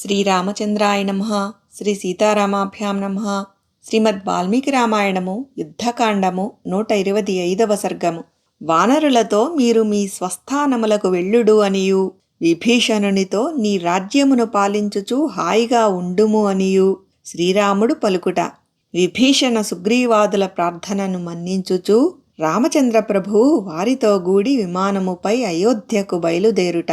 శ్రీరామచంద్రాయ నమ శ్రీ సీతారామాభ్యాం నమ శ్రీమద్ వాల్మీకి రామాయణము యుద్ధకాండము నూట ఇరవై ఐదవ సర్గము. వానరులతో మీరు మీ స్వస్థానములకు వెళ్ళుడు అనియు విభీషణునితో నీ రాజ్యమును పాలించుచు హాయిగా ఉండుము అనియు శ్రీరాముడు పలుకుట. విభీషణ సుగ్రీవాదుల ప్రార్థనను మన్నించుచు రామచంద్రప్రభు వారితో గూడి విమానముపై అయోధ్యకు బయలుదేరుట.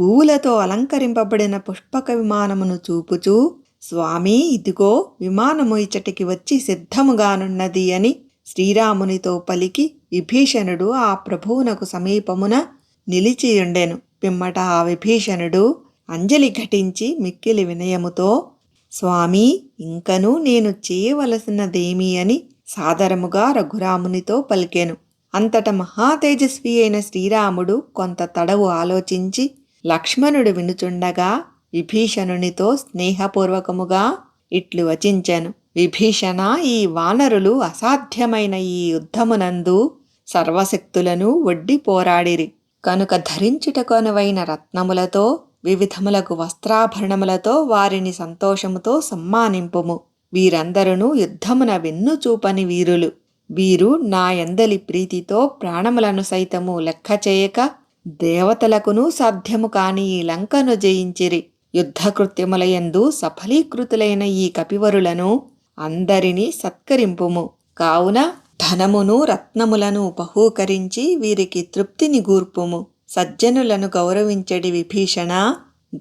పువ్వులతో అలంకరింపబడిన పుష్పక విమానమును చూపుచూ స్వామి ఇదిగో విమానము ఇచ్చటికి వచ్చి సిద్ధముగానున్నది అని శ్రీరామునితో పలికి విభీషణుడు ఆ ప్రభువునకు సమీపమున నిలిచియుండెను. పిమ్మట ఆ విభీషణుడు అంజలి ఘటించి మిక్కిలి వినయముతో స్వామి ఇంకనూ నేను చేయవలసినదేమి అని సాదరముగా రఘురామునితో పలికెను. అంతట మహాతేజస్వి అయిన శ్రీరాముడు కొంత తడవు ఆలోచించి లక్ష్మణుడు వినుచుండగా విభీషణునితో స్నేహపూర్వకముగా ఇట్లు వచించెను. విభీషణ ఈ వానరులు అసాధ్యమైన ఈ యుద్ధమునందు సర్వశక్తులను ఒడ్డి పోరాడిరి. కనుక ధరించుటకొనువైన రత్నములతో వివిధములకు వస్త్రాభరణములతో వారిని సంతోషముతో సమ్మానింపుము. వీరందరూ యుద్ధమున వెన్నుచూపని వీరులు. వీరు నా ఎందలి ప్రీతితో ప్రాణములను సైతము లెక్క చేయక దేవతలకును సాధ్యము కాని ఈ లంకను జయించిరి. యుద్ధకృత్యములయందు సఫలీకృతులైన ఈ కపివరులను అందరినీ సత్కరింపుము. కావున ధనమును రత్నములను బహూకరించి వీరికి తృప్తిని గూర్పుము. సజ్జనులను గౌరవించడి విభీషణ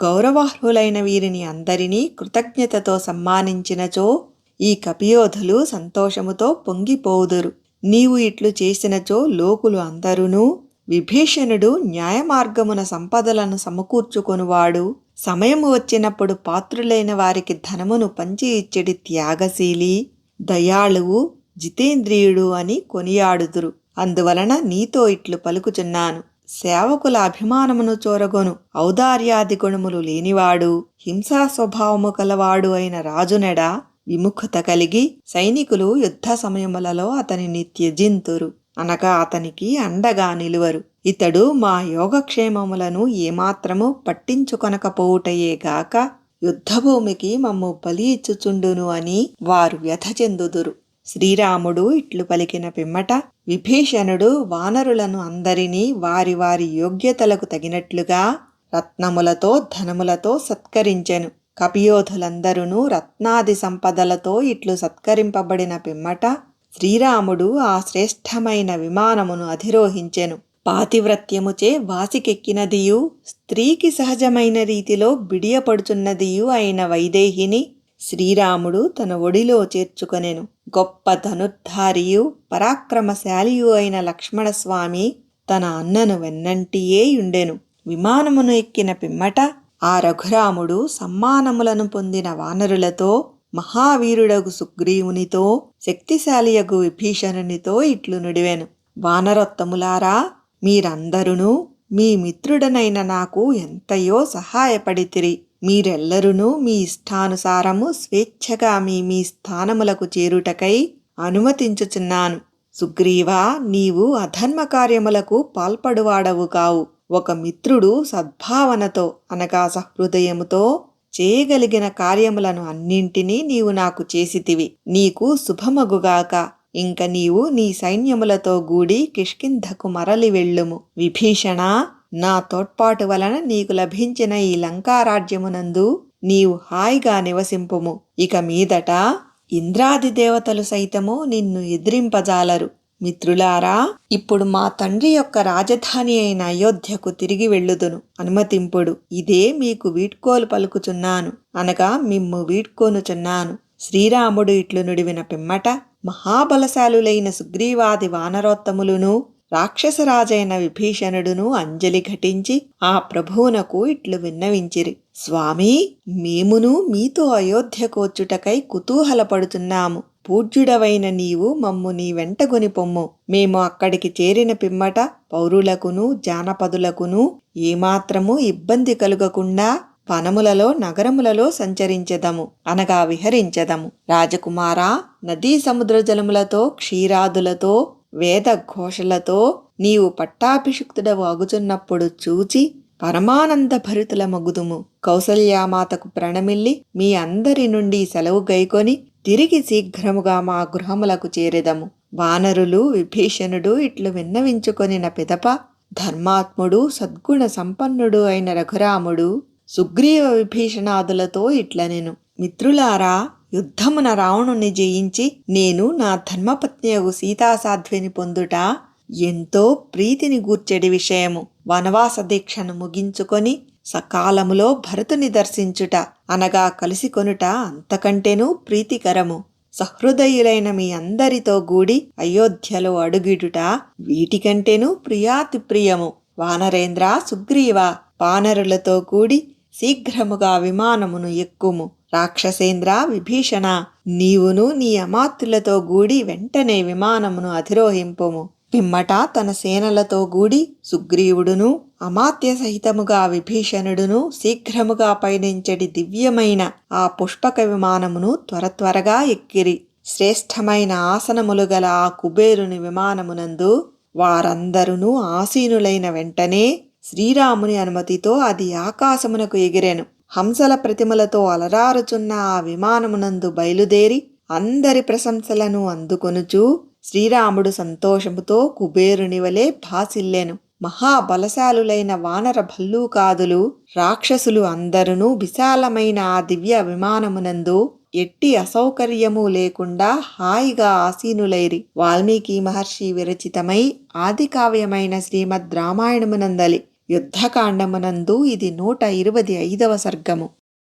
గౌరవార్హులైన వీరిని అందరినీ కృతజ్ఞతతో సమ్మానించినచో ఈ కపియోధులు సంతోషముతో పొంగిపోదురు. నీవు ఇట్లు చేసినచో లోకులు అందరునూ విభీషణుడు న్యాయమార్గమున సంపదలను సమకూర్చుకొనువాడు. సమయము వచ్చినప్పుడు పాత్రులైన వారికి ధనమును పంచి ఇచ్చడి త్యాగశీలి దయాళువు జితేంద్రియుడు అని కొనియాడుదురు. అందువలన నీతో ఇట్లు పలుకుచున్నాను. సేవకుల అభిమానమును చోరగొను. ఔదార్యాది గుణములు లేనివాడు హింసా స్వభావము కలవాడు అయిన రాజునెడ విముఖత కలిగి సైనికులు యుద్ధ సమయములలో అతనిని త్యజింతురు. అనగా అతనికి అండగా నిలువరు. ఇతడు మా యోగక్షేమములను ఏమాత్రము పట్టించుకొనకపోవుటయేగాక యుద్ధభూమికి మమ్ము బలి ఇచ్చుచుండును అని వారు వ్యథ చెందుదురు. శ్రీరాముడు ఇట్లు పలికిన పిమ్మట విభీషణుడు వానరులను అందరినీ వారి వారి యోగ్యతలకు తగినట్లుగా రత్నములతో ధనములతో సత్కరించెను. కపియోధులందరూ రత్నాది సంపదలతో ఇట్లు సత్కరింపబడిన పిమ్మట శ్రీరాముడు ఆ శ్రేష్టమైన విమానమును అధిరోహించెను. పాతివ్రత్యముచే వాసికెక్కినదియు స్త్రీకి సహజమైన రీతిలో బిడియపడుచున్నదియు అయిన వైదేహిని శ్రీరాముడు తన ఒడిలో చేర్చుకొనెను. గొప్ప ధనుర్ధారియు పరాక్రమశాలియు అయిన లక్ష్మణస్వామి తన అన్నను వెన్నంటియే యుండెను. విమానమును ఎక్కిన పిమ్మట ఆ రఘురాముడు సమ్మానములను పొందిన వానరులతో మహావీరుడగు సుగ్రీవునితో శక్తిశాలియగు విభీషణునితో ఇట్లు నుడివెను. వానరొత్తములారా మీరందరును మీ మిత్రుడనైన నాకు ఎంతయో సహాయపడితిరి. మీరెల్లరునూ మీ ఇష్టానుసారము స్వేచ్ఛగా మీ మీ స్థానములకు చేరుటకై అనుమతించుచున్నాను. సుగ్రీవా నీవు అధర్మ కార్యములకు పాల్పడువాడవు కావు. ఒక మిత్రుడు సద్భావనతో అనగా సహృదయముతో చేయగలిగిన కార్యములను అన్నింటినీ నీవు నాకు చేసితివి. నీకు శుభమగుగాక. ఇంక నీవు నీ సైన్యములతో గూడి కిష్కింధకు మరలి వెళ్ళుము. విభీషణ నా తోడ్పాటు వలన నీకు లభించిన ఈ లంకారాజ్యమునందు నీవు హాయిగా నివసింపుము. ఇక మీదట ఇంద్రాది దేవతలు సైతము నిన్ను ఎదిరింపజాలరు. మిత్రులారా ఇప్పుడు మా తండ్రి యొక్క రాజధాని అయిన అయోధ్యకు తిరిగి వెళ్ళుదును అనుమతింపుడు. ఇదే మీకు వీడ్కోలు పలుకుచున్నాను అనగా మిమ్ము వీడ్కోనుచున్నాను. శ్రీరాముడు ఇట్లు నుడివిన పిమ్మట మహాబలశాలులైన సుగ్రీవాది వానరోత్తములును రాక్షసరాజైన విభీషణుడును అంజలి ఘటించి ఆ ప్రభువునకు ఇట్లు విన్నవించిరి. స్వామి మేమును మీతో అయోధ్యకోచ్చుటకై కుతూహలపడుతున్నాము పూజ్యుడవైన నీవు మమ్ము నీ వెంటగొని పొమ్ము. మేము అక్కడికి చేరిన పిమ్మట పౌరులకును జానపదులకును ఏమాత్రము ఇబ్బంది కలుగకుండా వనములలో నగరములలో సంచరించెదము అనగా విహరించెదము. రాజకుమార నదీ సముద్ర జలములతో క్షీరాదులతో వేద ఘోషలతో నీవు పట్టాభిషిక్తుడవు అగుచున్నప్పుడు చూచి పరమానంద భరితుల మగుదుము కౌసల్యామాతకు ప్రణమిల్లి మీ అందరి నుండి సెలవు గైకొని తిరిగి శీఘ్రముగా మా గృహములకు చేరెదము. వానరులు విభీషణుడు ఇట్లు విన్నవించుకొనిన పిదప ధర్మాత్ముడు సద్గుణ సంపన్నుడు అయిన రఘురాముడు సుగ్రీవ విభీషణాదులతో ఇట్లనెను. మిత్రులారా యుద్ధమున రావణుని జయించి నేను నా ధర్మపత్నియగు సీతాసాధ్విని పొందుట ఎంతో ప్రీతిని గూర్చెడి విషయము. వనవాస దీక్షను ముగించుకొని సకాలములో భరతుని దర్శించుట అనగా కలిసి కొనుట అంతకంటేనూ ప్రీతికరము. సహృదయులైన మీ అందరితో గూడి అయోధ్యలో అడుగిడుట వీటికంటేనూ ప్రియాతి ప్రియము వానరేంద్ర సుగ్రీవ వానరులతో కూడి శీఘ్రముగా విమానమును ఎక్కుము. రాక్షసేంద్ర విభీషణ నీవును నీ అమాత్యులతో గూడి వెంటనే విమానమును అధిరోహింపుము. పిమ్మట తన సేనలతో గూడి సుగ్రీవుడును అమాత్య సహితముగా విభీషణుడును శీఘ్రముగా పయనించడి దివ్యమైన ఆ పుష్పక విమానమును త్వర త్వరగా ఎక్కిరి. శ్రేష్టమైన ఆసనములు గల ఆ కుబేరుని విమానమునందు వారందరును ఆసీనులైన వెంటనే శ్రీరాముని అనుమతితో అది ఆకాశమునకు ఎగిరెను. హంసల ప్రతిమలతో అలరారుచున్న ఆ విమానమునందు బయలుదేరి అందరి ప్రశంసలను అందుకొనుచూ శ్రీరాముడు సంతోషముతో కుబేరుని వలె భాసిల్లెను. మహాబలశాలులైన వానర భల్లూకాదులు రాక్షసులు అందరునూ విశాలమైన ఆ దివ్య విమానమునందు ఎట్టి అసౌకర్యము లేకుండా హాయిగా ఆసీనులైరి. వాల్మీకి మహర్షి విరచితమై ఆది కావ్యమైన శ్రీమద్ రామాయణమునందలి. యుద్ధకాండమునందు ఇది నూట ఇరవది ఐదవ సర్గము.